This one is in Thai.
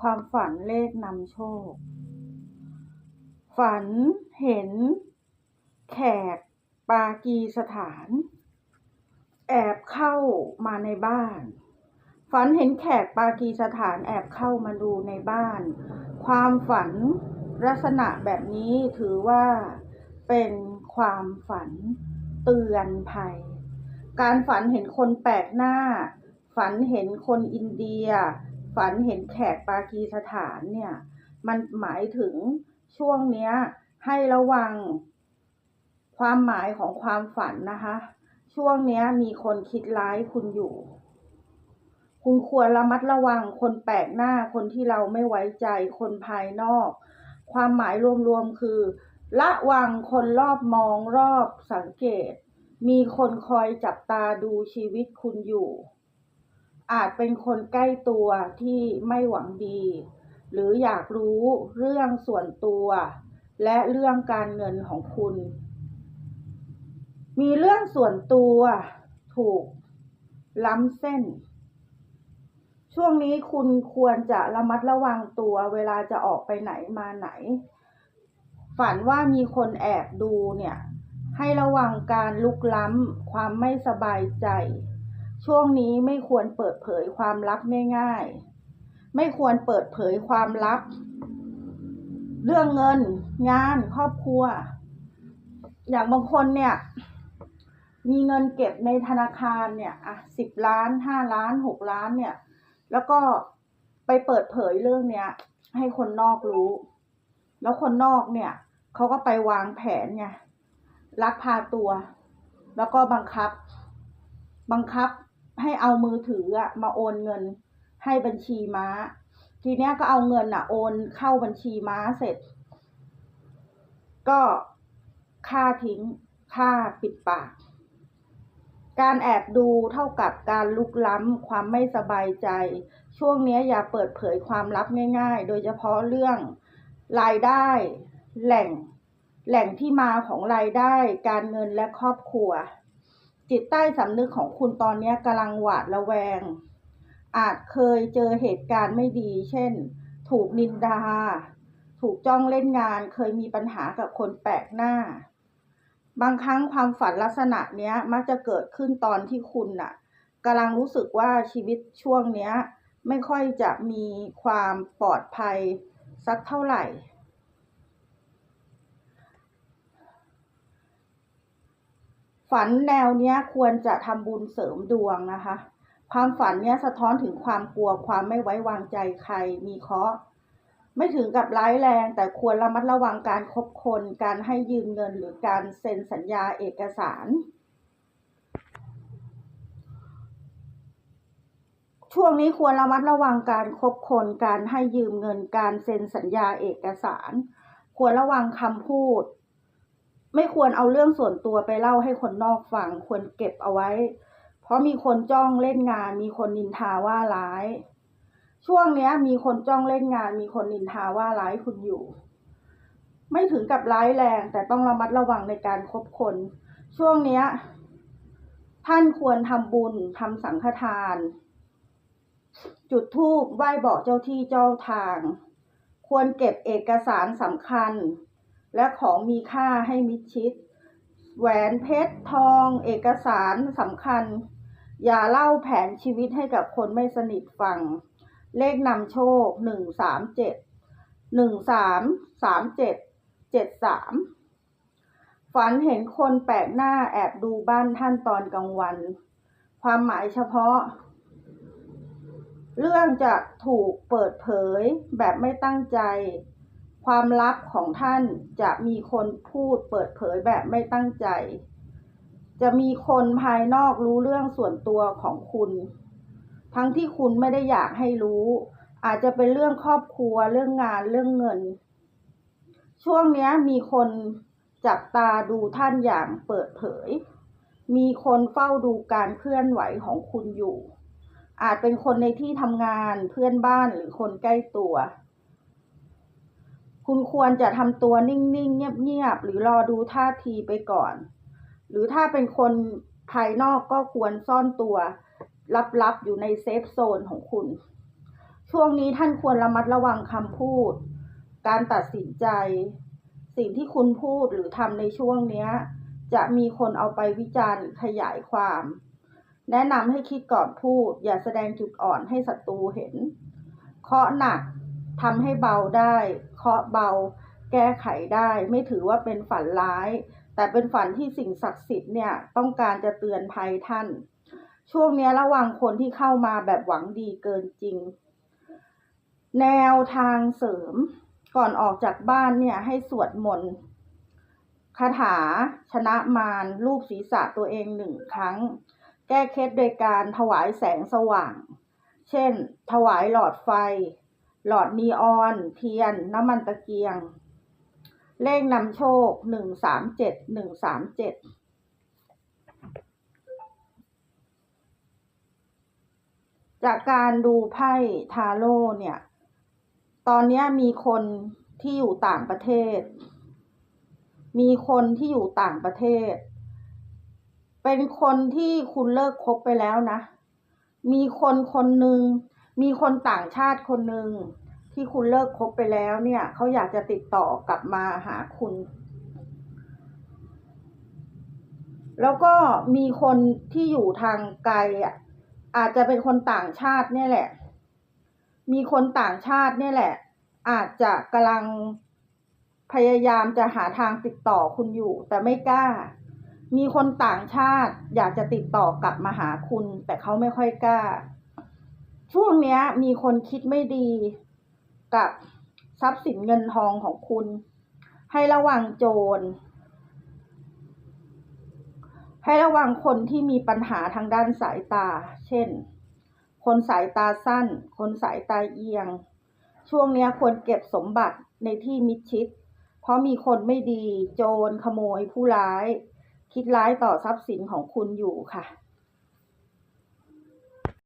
ความฝันเลขนำโชค ฝันเห็น แขกปากีสถาน แอบเข้ามาในบ้าน ฝันเห็นแขกปากีสถานแอบเข้ามาดูในบ้าน ความฝันลักษณะแบบนี้ถือว่าเป็นความฝันเตือนภัย การฝันเห็นคนแปลกหน้า ฝันเห็นคนอินเดีย ฝันเห็นแขกปากีสถานเนี่ย มันหมายถึงช่วงเนี้ย ให้ระวังความหมายของความฝันนะคะ ช่วงเนี้ยมีคนคิดร้ายคุณอยู่ คุณควรระมัดระวังคนแปลกหน้าคนที่เราไม่ไว้ใจคนภายนอก ความหมายรวมๆคือระวังคนรอบมองรอบสังเกต มีคนคอยจับตาดูชีวิตคุณอยู่ อาจเป็นคนใกล้ตัวที่ไม่หวังดี หรืออยากรู้เรื่องส่วนตัว และเรื่องการเงินของคุณ มีเรื่องส่วนตัวถูกล้ำเส้น ช่วงนี้คุณควรจะระมัดระวังตัวเวลาจะออกไปไหนมาไหน ฝันว่ามีคนแอบดูเนี่ย ให้ระวังการลุกล้ำความไม่สบายใจ ช่วงนี้ไม่ควรเปิดเผยความลับง่ายๆ ไม่ควรเปิดเผยความลับ เรื่องเงิน งานครอบครัว อย่างบางคนเนี่ย มีเงินเก็บในธนาคารเนี่ยอะสิบล้านห้าล้านหกล้านเนี่ย แล้วก็ไปเปิดเผยเรื่องเนี้ย ให้คนนอกรู้ แล้วคนนอกเนี่ยเขาก็ไปวางแผนไงลักพาตัว แล้วก็บังคับ บังคับ ให้เอามือถืออะมาโอนเงินให้บัญชีม้า ทีเนี้ยก็เอาเงินอะโอนเข้าบัญชีม้าเสร็จ ก็ค่าทิ้งค่าปิดปาก การแอบดูเท่ากับการลุกล้ำความไม่สบายใจ ช่วงนี้อย่าเปิดเผยความลับง่าย ๆ โดยเฉพาะเรื่องรายได้ แหล่ง แหล่งที่มาของรายได้ การเงินและครอบครัว จิตใต้สำนึกของคุณตอนนี้กำลังหวาดระแวง อาจเคยเจอเหตุการณ์ไม่ดี เช่น ถูกนินดา ถูกจ้องเล่นงาน เคยมีปัญหากับคนแปลกหน้า บางครั้งความฝันลักษณะเนี้ยมักจะเกิดขึ้นตอนที่คุณน่ะกำลังรู้สึกว่าชีวิตช่วงเนี้ย ไม่ค่อยจะมีความปลอดภัยสักเท่าไหร่ ฝันแนวเนี้ยควรจะทำบุญเสริมดวงนะคะ ความฝันเนี้ยสะท้อนถึงความกลัวความไม่ไว้วางใจใครมีเคราะห์ไม่ถึงกับร้ายแรง แต่ควรระมัดระวังการคบคน การให้ยืมเงินหรือการเซ็นสัญญาเอกสาร ช่วงนี้ควรระมัดระวังการคบคน การให้ยืมเงิน การเซ็นสัญญาเอกสาร ควรระวังคำพูด ไม่ควรเอาเรื่องส่วนตัวไปเล่าให้คนนอกฟังควรเก็บเอาไว้ เพราะมีคนจ้องเล่นงาน มีคนนินทาว่าร้าย ช่วงเนี้ย มีคนจ้องเล่นงาน มีคนนินทาว่าร้ายคุณอยู่ ไม่ถึงกับร้ายแรง แต่ต้องระมัดระวังในการคบคน ช่วงเนี้ย ท่านควรทำบุญทำสังฆทาน จุดธูปไหว้บอกเจ้าที่เจ้าทาง ควรเก็บเอกสารสำคัญ และของมีค่าให้มิดชิด แหวนเพชรทองเอกสารสำคัญ อย่าเล่าแผนชีวิตให้กับคนไม่สนิทฟัง เลขนำโชคหนึ่งสามเจ็ดหนึ่งสามสามเจ็ดเจ็ดสามฝันเห็นคนแปลกหน้าแอบดูบ้านท่านตอนกลางวัน ความหมายเฉพาะ เรื่องจะถูกเปิดเผยแบบไม่ตั้งใจ ความลับของท่านจะมีคนพูดเปิดเผยแบบไม่ตั้งใจ จะมีคนภายนอกรู้เรื่องส่วนตัวของคุณ ทั้งที่คุณไม่ได้อยากให้รู้ อาจจะเป็นเรื่องครอบครัวเรื่องงานเรื่องเงิน ช่วงนี้มีคนจับตาดูท่านอย่างเปิดเผย มีคนเฝ้าดูการเคลื่อนไหวของคุณอยู่ อาจเป็นคนในที่ทำงานเพื่อนบ้านหรือคนใกล้ตัว คุณควรจะทำตัวนิ่งๆ เงียบๆ หรือรอดูท่าทีไปก่อน หรือถ้าเป็นคนภายนอกก็ควรซ่อนตัว ลับๆ อยู่ในเซฟโซนของคุณ ช่วงนี้ท่านควรระมัดระวังคำพูด การตัดสินใจ สิ่งที่คุณพูดหรือทำในช่วงนี้จะมีคนเอาไปวิจารณ์หรือขยายความ แนะนำให้คิดก่อนพูด อย่าแสดงจุดอ่อนให้ศัตรูเห็น เคาะหนัก ทำให้เบาได้ เคาะเบา แก้ไขได้ ไม่ถือว่าเป็นฝันร้าย แต่เป็นฝันที่สิ่งศักดิ์สิทธิ์เนี่ยต้องการจะเตือนภัยท่าน ช่วงนี้ระวังคนที่เข้ามาแบบหวังดีเกินจริง แนวทางเสริม ก่อนออกจากบ้านเนี่ยให้สวดมนต์คาถา ชนะมารรูปศีรษะตัวเองหนึ่งครั้ง แก้เคล็ดโดยการถวายแสงสว่าง เช่น ถวายหลอดไฟ หลอดนีออน เทียน น้ำมันตะเกียง เลขนำโชคหนึ่งสามเจ็ดหนึ่งสามเจ็ดจากการดูไพ่ทาโร่เนี่ย ตอนนี้มีคนที่อยู่ต่างประเทศ มีคนที่อยู่ต่างประเทศ เป็นคนที่คุณเลิกคบไปแล้วนะ มีคนคนหนึ่ง มีคนต่างชาติคนหนึ่งที่คุณเลิกคบไปแล้วเนี่ยเขาอยากจะติดต่อกลับมาหาคุณ แล้วก็มีคนที่อยู่ทางไกลอะอาจจะเป็นคนต่างชาติเนี่ยแหละ มีคนต่างชาติเนี่ยแหละ อาจจะกำลังพยายามจะหาทางติดต่อคุณอยู่ แต่ไม่กล้า มีคนต่างชาติอยากจะติดต่อกลับมาหาคุณ แต่เขาไม่ค่อยกล้า ช่วงเนี้ย มีคนคิดไม่ดีกับทรัพย์สินเงินทองของคุณ ให้ระวังโจร ให้ระวังคนที่มีปัญหาทางด้านสายตา เช่น คนสายตาสั้น คนสายตาเอียง ช่วงนี้ควรเก็บสมบัติในที่มิดชิด เพราะมีคนไม่ดี โจรขโมยผู้ร้าย คิดร้ายต่อทรัพย์สินของคุณอยู่ค่ะ